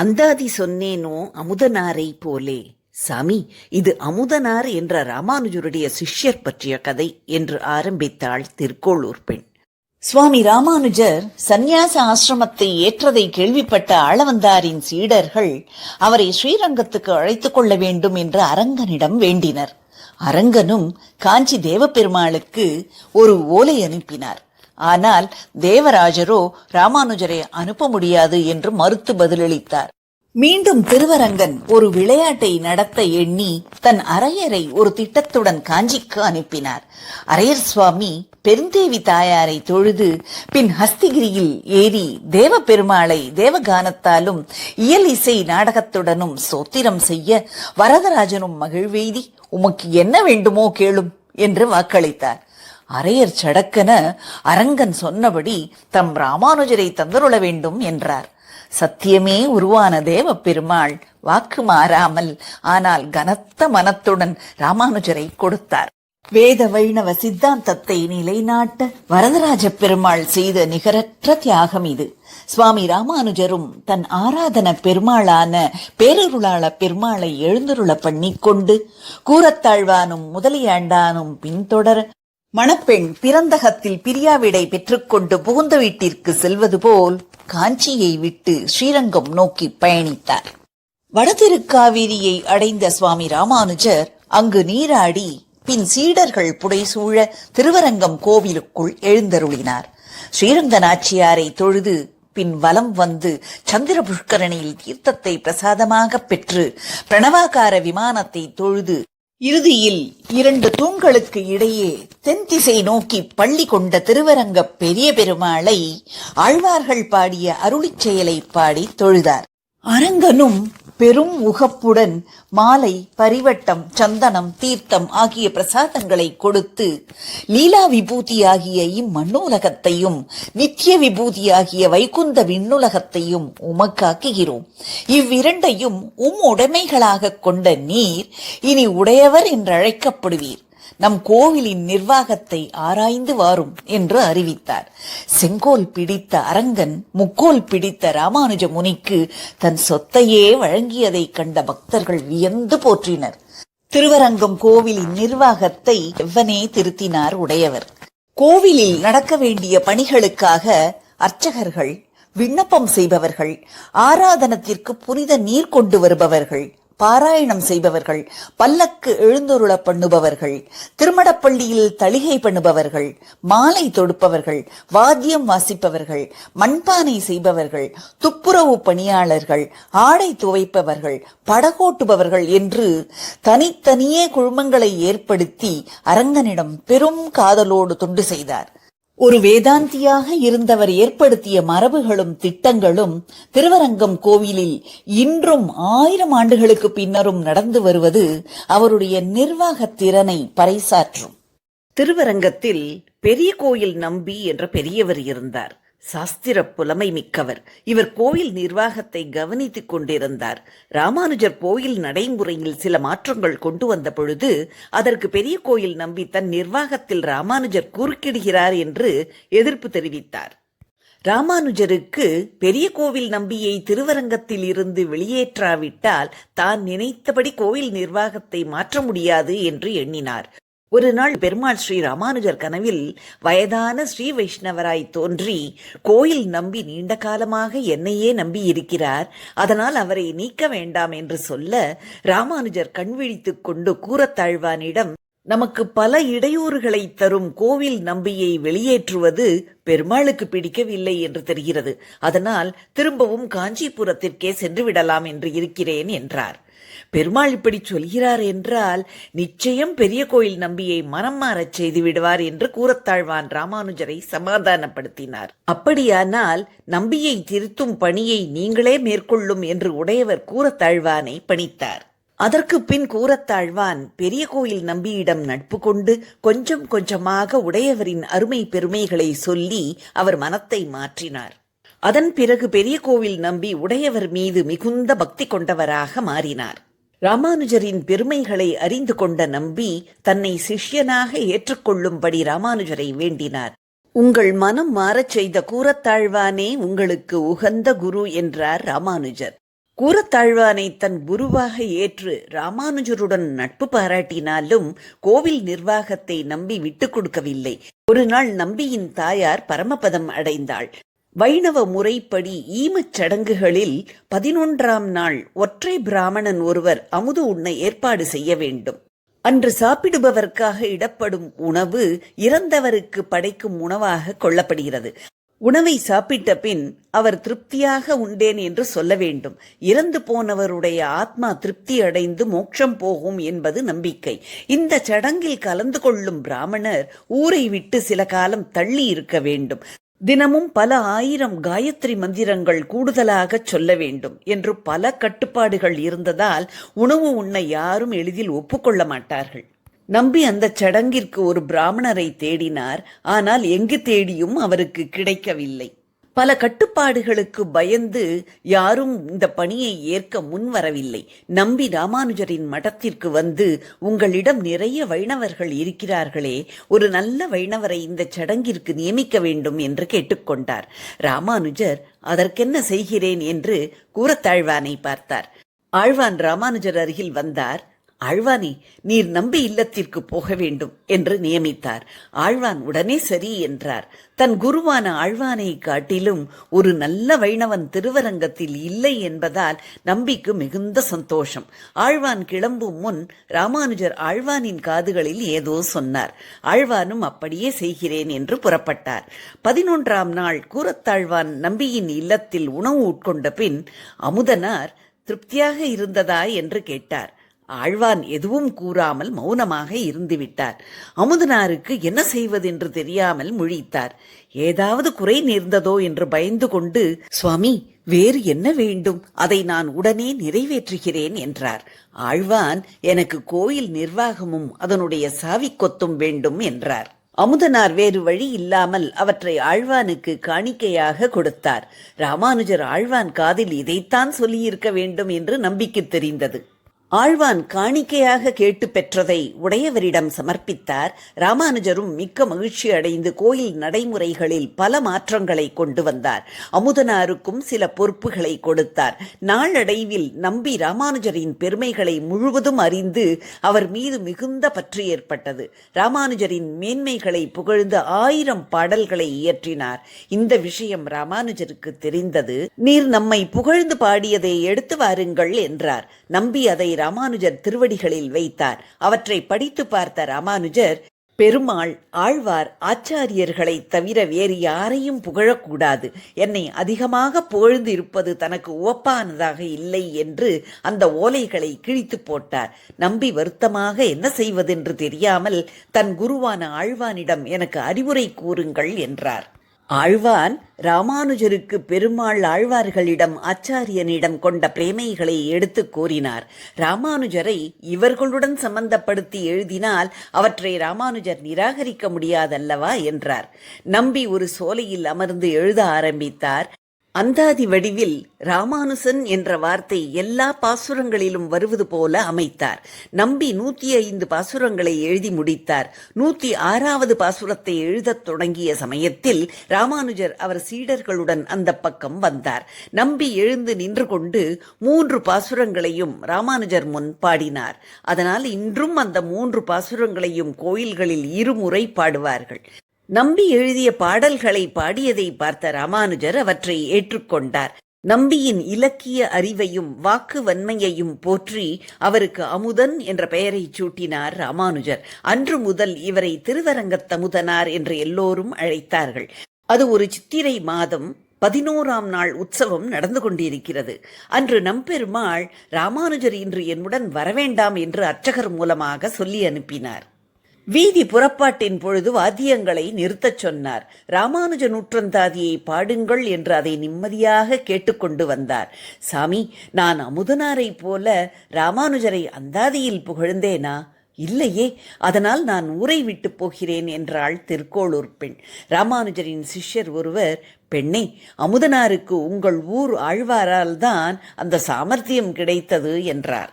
அந்தாதி சொன்னேனோ அமுதனாரை போலே. சாமி இது அமுதனார் என்ற ராமானுஜருடைய சிஷ்யர் பற்றிய கதை என்று ஆரம்பித்தாள் திருக்கோளூர் பெண். சுவாமி ராமானுஜர் சந்நியாச ஆசிரமத்தை ஏற்றதை கேள்விப்பட்ட ஆளவந்தாரின் சீடர்கள் அவரை ஸ்ரீரங்கத்துக்கு அழைத்துக் கொள்ள வேண்டும் என்று அரங்கனிடம் வேண்டினர். அரங்கனும் காஞ்சி தேவபெருமாளுக்கு ஒரு ஓலை அனுப்பினார். ஆனால் தேவராஜரோ ராமானுஜரை அனுப்ப முடியாது என்று மறுத்து பதிலளித்தார். மீண்டும் திருவரங்கன் ஒரு விளையாட்டை நடத்த எண்ணி தன் அரையரை ஒரு திட்டத்துடன் காஞ்சிக்கு அனுப்பினார். அரையர் சுவாமி பெருந்தேவி தாயாரை தொழுது பின் ஹஸ்திகிரியில் ஏறி தேவ பெருமாளை தேவகானத்தாலும் இயல் இசை நாடகத்துடனும் சோத்திரம் செய்ய வரதராஜனும் மகிழ்வெய்தி உமக்கு என்ன வேண்டுமோ கேளும் என்று வாக்களித்தார். அரையர் சடக்கென அரங்கன் சொன்னபடி தம் ராமானுஜரை தந்தருள வேண்டும் என்றார். சத்தியமே உருவான தேவ பெருமாள் வாக்கு மாறாமல் ஆனால் கனத்த மனத்துடன் ராமானுஜரை கொடுத்தார். வேத வைணவ சித்தாந்தத்தை நிலைநாட்ட வரதராஜ பெருமாள் செய்த நிகரற்ற தியாகம் இது. சுவாமி ராமானுஜரும் தன் ஆராதன பெருமாளான பேரருளாள பெருமாளை எழுந்தருள பண்ணிக்கொண்டு கூறத்தாழ்வானும் முதலியாண்டானும் பின்தொடர மணப்பெண் பிறந்தகத்தில் பிரியாவிடை பெற்றுக்கொண்டு புகுந்த வீட்டிற்கு செல்வது போல் காஞ்சியை விட்டு ஸ்ரீரங்கம் நோக்கி பயணித்தார். வடதிருக்காவிரியை அடைந்த சுவாமி ராமானுஜர் அங்கு நீராடி பின் சீடர்கள் புடைசூழ திருவரங்கம் கோவிலுக்குள் எழுந்தருளினார். ஸ்ரீரங்க நாச்சியாரை தொழுது பின் வலம் வந்து சந்திர புஷ்கரணியில் தீர்த்தத்தை பிரசாதமாக பெற்று பிரணவாகார விமானத்தை தொழுது இறுதியில் இரண்டு தூண்களுக்கு இடையே தென் திசை நோக்கி பள்ளி கொண்ட திருவரங்க பெரிய பெருமாளை ஆழ்வார்கள் பாடிய அருளிச் செயலை பாடி தொழுதார். அரங்கனும் பெரும் உகப்புடன் மாலை பரிவட்டம் சந்தனம் தீர்த்தம் ஆகிய பிரசாதங்களை கொடுத்து லீலா விபூதியாகிய இம்மண்ணுலகத்தையும் நித்திய விபூதியாகிய வைகுந்த விண்ணுலகத்தையும் உமக்காக்குகிறோம். இவ்விரண்டையும் உம் உடைமைகளாக கொண்ட நீர் இனி உடையவர் என்றழைக்கப்படுவீர். நம் கோவிலின் நிர்வாகத்தை ஆராய்ந்து வாரும் என்று அறிவித்தார். செங்கோல் பிடித்த அரங்கன் முக்கோல் பிடித்த ராமானுஜ முனிக்கு தன் சொத்தையே வழங்கியதை கண்ட பக்தர்கள் வியந்து போற்றினர். திருவரங்கம் கோவிலின் நிர்வாகத்தை எவ்வனே திருத்தினார் உடையவர். கோவிலில் நடக்க வேண்டிய பணிகளுக்காக அர்ச்சகர்கள் விண்ணப்பம் செய்பவர்கள் ஆராதனத்திற்கு புனித நீர் கொண்டு வருபவர்கள் பாராயணம் செய்பவர்கள் பல்லக்கு எழுந்தருள பண்ணுபவர்கள் திருமடப்பள்ளியில் தளிகை பண்ணுபவர்கள் மாலை தொடுப்பவர்கள் வாத்தியம் வாசிப்பவர்கள் மண்பானை செய்பவர்கள் துப்புரவு பணியாளர்கள் ஆடை துவைப்பவர்கள் படகோட்டுபவர்கள் என்று தனித்தனியே குழுமங்களை ஏற்படுத்தி அரங்கனிடம் பெரும் காதலோடு தொண்டு செய்தார். ஒரு வேதாந்தியாக இருந்தவர் ஏற்படுத்திய மரபுகளும் திட்டங்களும் திருவரங்கம் கோவிலில் இன்றும் ஆயிரம் ஆண்டுகளுக்கு பின்னரும் நடந்து வருவது அவருடைய நிர்வாக திறனை பறைசாற்றும். திருவரங்கத்தில் பெரிய கோயில் நம்பி என்ற பெரியவர் இருந்தார். சாஸ்திர புலமை மிக்கவர். இவர் கோயில் நிர்வாகத்தை கவனித்துக் கொண்டிருந்தார். ராமானுஜர் கோயில் நடைமுறையில் சில மாற்றங்கள் கொண்டு வந்த பொழுது அதற்கு பெரிய கோயில் நம்பி தன் நிர்வாகத்தில் ராமானுஜர் குறுக்கிடுகிறார் என்று எதிர்ப்பு தெரிவித்தார். ராமானுஜருக்கு பெரிய கோவில் நம்பியை திருவரங்கத்தில் இருந்து வெளியேற்றாவிட்டால் தான் நினைத்தபடி கோவில் நிர்வாகத்தை மாற்ற முடியாது என்று எண்ணினார். ஒரு நாள் பெருமாள் ஸ்ரீ ராமானுஜர் கனவில் வயதான ஸ்ரீ வைஷ்ணவராய் தோன்றி கோயில் நம்பி நீண்ட காலமாக என்னையே நம்பி இருக்கிறார் அதனால் அவரை நீக்க வேண்டாம் என்று சொல்ல ராமானுஜர் கண்விழித்துக் கொண்டு கூறத்தாழ்வானிடம் நமக்கு பல இடையூறுகளை தரும் கோவில் நம்பியை வெளியேற்றுவது பெருமாளுக்கு பிடிக்கவில்லை என்று தெரிகிறது. அதனால் திரும்பவும் காஞ்சிபுரத்திற்கே சென்று விடலாம் என்று இருக்கிறேன் என்றார். பெருமாள் இப்படி சொல்கிறார் என்றால் நிச்சயம் பெரிய கோயில் நம்பியை மனம் மாறச் செய்து விடுவார் என்று கூறத்தாழ்வான் ராமானுஜரை சமாதானப்படுத்தினார். அப்படியானால் நம்பியை திருத்தும் பணியை நீங்களே மேற்கொள்ளும் என்று உடையவர் கூறத்தாழ்வானை பணித்தார். அதற்கு பின் கூறத்தாழ்வான் பெரிய கோயில் நம்பியிடம் நட்பு கொண்டு கொஞ்சம் கொஞ்சமாக உடையவரின் அருமை பெருமைகளை சொல்லி அவர் மனத்தை மாற்றினார். அதன் பிறகு பெரிய கோவில் நம்பி உடையவர் மீது மிகுந்த பக்தி கொண்டவராக மாறினார். ராமானுஜரின் பெருமைகளை அறிந்து கொண்ட நம்பி தன்னை சிஷ்யனாக ஏற்றுக்கொள்ளும்படி ராமானுஜரை வேண்டினார். உங்கள் மனம் மாறச் செய்த கூறத்தாழ்வானே உங்களுக்கு உகந்த குரு என்றார் ராமானுஜர். கூறத்தாழ்வானை தன் குருவாக ஏற்று ராமானுஜருடன் நட்பு பாராட்டினாலும் கோவில் நிர்வாகத்தை நம்பி விட்டுக் கொடுக்கவில்லை. ஒரு நாள் நம்பியின் தாயார் பரமபதம் அடைந்தாள். வைணவ முறைப்படி ஈமச் சடங்குகளில் பதினொன்றாம் நாள் ஒற்றை பிராமணன் ஒருவர் அமுது உண்ண ஏற்பாடு செய்ய வேண்டும். அன்று சாப்பிடுபவர்க்காக இடப்படும் உணவு இறந்தவருக்கு படைக்கும் உணவாக கொள்ளப்படுகிறது. உணவை சாப்பிட்ட பின் அவர் திருப்தியாக உண்டேன் என்று சொல்ல வேண்டும். இறந்து போனவருடைய ஆத்மா திருப்தி அடைந்து மோட்சம் போகும் என்பது நம்பிக்கை. இந்த சடங்கில் கலந்து கொள்ளும் பிராமணர் ஊரை விட்டு சில காலம் தள்ளி இருக்க வேண்டும். தினமும் பல ஆயிரம் காயத்ரி மந்திரங்கள் கூடுதலாகச் சொல்ல வேண்டும் என்று பல கட்டுப்பாடுகள் இருந்ததால் உணவு உண்ண யாரும் எளிதில் ஒப்புக்கொள்ள மாட்டார்கள். நம்பி அந்த சடங்கிற்கு ஒரு பிராமணரை தேடினார். ஆனால் எங்கு தேடியும் அவருக்கு கிடைக்கவில்லை. பல கட்டுப்பாடுகளுக்கு பயந்து யாரும் இந்த பணியை ஏற்க முன்வரவில்லை. நம்பி ராமானுஜரின் மடத்திற்கு வந்து உங்களிடம் நிறைய வைணவர்கள் இருக்கிறார்களே ஒரு நல்ல வைணவரை இந்த சடங்கிற்கு நியமிக்க வேண்டும் என்று கேட்டுக்கொண்டார். ராமானுஜர் அதற்கென்ன செய்கிறேன் என்று கூறத்தாழ்வானை பார்த்தார். ஆழ்வான் ராமானுஜர் அருகில் வந்தார். ஆழ்வானே நீர் நம்பி இல்லத்திற்கு போக வேண்டும் என்று நியமித்தார். ஆழ்வான் உடனே சரி என்றார். தன் குருவான ஆழ்வானை காட்டிலும் ஒரு நல்ல வைணவன் திருவரங்கத்தில் இல்லை என்பதால் நம்பிக்கு மிகுந்த சந்தோஷம். ஆழ்வான் கிளம்பும் முன் ராமானுஜர் ஆழ்வானின் காதுகளில் ஏதோ சொன்னார். ஆழ்வானும் அப்படியே செய்கிறேன் என்று புறப்பட்டார். பதினொன்றாம் நாள் கூரத்தாழ்வான் நம்பியின் இல்லத்தில் உணவு உட்கொண்ட பின் அமுதனார் திருப்தியாக இருந்ததா? என்று கேட்டார். ஆழ்வான் எதுவும் கூறாமல் மௌனமாக இருந்துவிட்டார். அமுதனாருக்கு என்ன செய்வதென்று தெரியாமல் முழித்தார். ஏதாவது குறை நேர்ந்ததோ என்று பயந்து கொண்டு சுவாமி வேறு என்ன வேண்டும்? அதை நான் உடனே நிறைவேற்றுகிறேன் என்றார். ஆழ்வான் எனக்கு கோயில் நிர்வாகமும் அதனுடைய சாவி கொத்தும் வேண்டும் என்றார். அமுதனார் வேறு வழி இல்லாமல் அவற்றை ஆழ்வானுக்கு காணிக்கையாக கொடுத்தார். ராமானுஜர் ஆழ்வான் காதில் இதைத்தான் சொல்லியிருக்க வேண்டும் என்று நம்பிக்கை தெரிந்தது. ஆழ்வான் காணிக்கையாக கேட்டு பெற்றதை உடையவரிடம் சமர்ப்பித்தார். ராமானுஜரும் மிக்க மகிழ்ச்சி அடைந்து கோயில் நடைமுறைகளில் பல மாற்றங்களை கொண்டு வந்தார். அமுதனாருக்கும் சில பொறுப்புகளை கொடுத்தார். நாளடைவில் நம்பி ராமானுஜரின் பெருமைகளை முழுவதும் அறிந்து அவர் மீது மிகுந்த பற்று ஏற்பட்டது. ராமானுஜரின் மேன்மைகளை புகழ்ந்து ஆயிரம் பாடல்களை இயற்றினார். இந்த விஷயம் ராமானுஜருக்கு தெரிந்தது. நீர் நம்மை புகழ்ந்து பாடியதை எடுத்து வாருங்கள் என்றார். நம்பி அதை ராமானுஜர் திருவடிகளில் வைத்தார். அவற்றை படித்து பார்த்த ராமானுஜர் பெருமாள் ஆழ்வார் ஆச்சாரியர்களை தவிர வேறு யாரையும் புகழக்கூடாது. என்னை அதிகமாக புகழ்ந்து இருப்பது தனக்கு உவப்பானதாக இல்லை என்று அந்த ஓலைகளை கிழித்து போட்டார். நம்பி வருத்தமாக என்ன செய்வதென்று தெரியாமல் தன் குருவான ஆழ்வானிடம் எனக்கு அறிவுரை கூறுங்கள் என்றார். ஆழ்வான் ராமானுஜருக்கு பெருமாள் ஆழ்வார்களிடம் ஆச்சாரியனிடம் கொண்ட பிரேமைகளை எடுத்து கூறினார். ராமானுஜரை இவர்களுடன் சம்பந்தப்படுத்தி எழுதினால் அவற்றை ராமானுஜர் நிராகரிக்க முடியாதல்லவா? என்றார். நம்பி ஒரு சோலையில் அமர்ந்து எழுத ஆரம்பித்தார். அந்தாதி வடிவில் ராமானுசன் என்ற வார்த்தை எல்லா பாசுரங்களிலும் வருவது போல அமைத்தார். நம்பி நூத்தி ஐந்து பாசுரங்களை எழுதி முடித்தார். நூத்தி ஆறாவது பாசுரத்தை எழுதத் தொடங்கிய சமயத்தில் ராமானுஜர் அவர் சீடர்களுடன் அந்த பக்கம் வந்தார். நம்பி எழுந்து நின்று கொண்டு மூன்று பாசுரங்களையும் ராமானுஜர் முன் பாடினார். அதனால் இன்றும் அந்த மூன்று பாசுரங்களையும் கோயில்களில் இருமுறை பாடுவார்கள். நம்பி எழுதிய பாடல்களை பாடியதை பார்த்த ராமானுஜர் அவற்றை ஏற்றுக்கொண்டார். நம்பியின் இலக்கிய அறிவையும் வாக்கு வன்மையையும் போற்றி அவருக்கு அமுதன் என்ற பெயரை சூட்டினார் ராமானுஜர். அன்று முதல் இவரை திருவரங்கத்தமுதனார் என்று எல்லோரும் அழைத்தார்கள். அது ஒரு சித்திரை மாதம் பதினோராம் நாள் உற்சவம் நடந்து கொண்டிருக்கிறது. அன்று நம்பெருமாள் ராமானுஜர் இன்று என்னுடன் வரவேண்டாம் என்று அர்ச்சகர் மூலமாக சொல்லி அனுப்பினார். வீதி புறப்பாட்டின் பொழுது வாத்தியங்களை நிறுத்தச் சொன்னார். ராமானுஜ நூற்றந்தாதியை பாடுங்கள் என்று அதை நிம்மதியாக கேட்டுக்கொண்டு வந்தார். சாமி நான் அமுதனாரைப் போல ராமானுஜரை அந்தாதியில் புகழ்ந்தேனா? இல்லையே அதனால் நான் ஊரை விட்டு போகிறேன் என்றாள் திருக்கோளூர் பெண். ராமானுஜரின் சிஷ்யர் ஒருவர் பெண்ணே அமுதனாருக்கு உங்கள் ஊர் ஆழ்வாரால் தான் அந்த சாமர்த்தியம் கிடைத்தது என்றார்.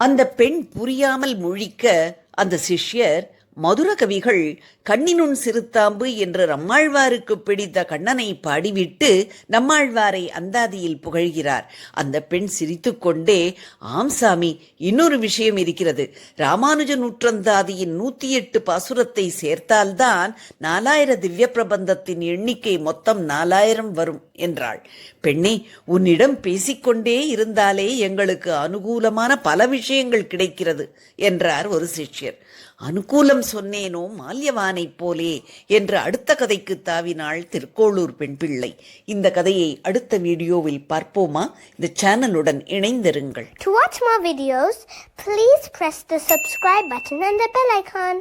அந்த பெண் புரியாமல் முழிக்க அந்த சிஷ்யர் மதுர கவிகள் கண்ணினுன் சிறுத்தாம்பு என்று நம்மாழ்வாருக்கு பிடித்த கண்ணனை பாடிவிட்டு நம்மாழ்வாரை அந்தாதியில் புகழ்கிறார். அந்த பெண் சிரித்துக்கொண்டே ஆம் சாமி இன்னொரு விஷயம் இருக்கிறது. ராமானுஜ நூற்றந்தாதியின் நூத்தி எட்டு பாசுரத்தை சேர்த்தால்தான் நாலாயிர திவ்ய பிரபந்தத்தின் எண்ணிக்கை மொத்தம் நாலாயிரம் வரும் என்றாள். பெண்ணே உன்னிடம் பேசிக்கொண்டே இருந்தாலே எங்களுக்கு அனுகூலமான பல விஷயங்கள் கிடைக்கிறது என்றார் ஒரு சிஷ்யர். அனுகூலம் சொன்னேனோ மால்யவானைப் போலே என்று அடுத்த கதைக்கு தாவினாள் திருக்கோளூர் பெண் பிள்ளை இந்த கதையை அடுத்த வீடியோவில் பார்ப்போமா? இந்த சேனலுடன் இணைந்திருங்கள். To watch more videos, please press the subscribe button and the bell icon.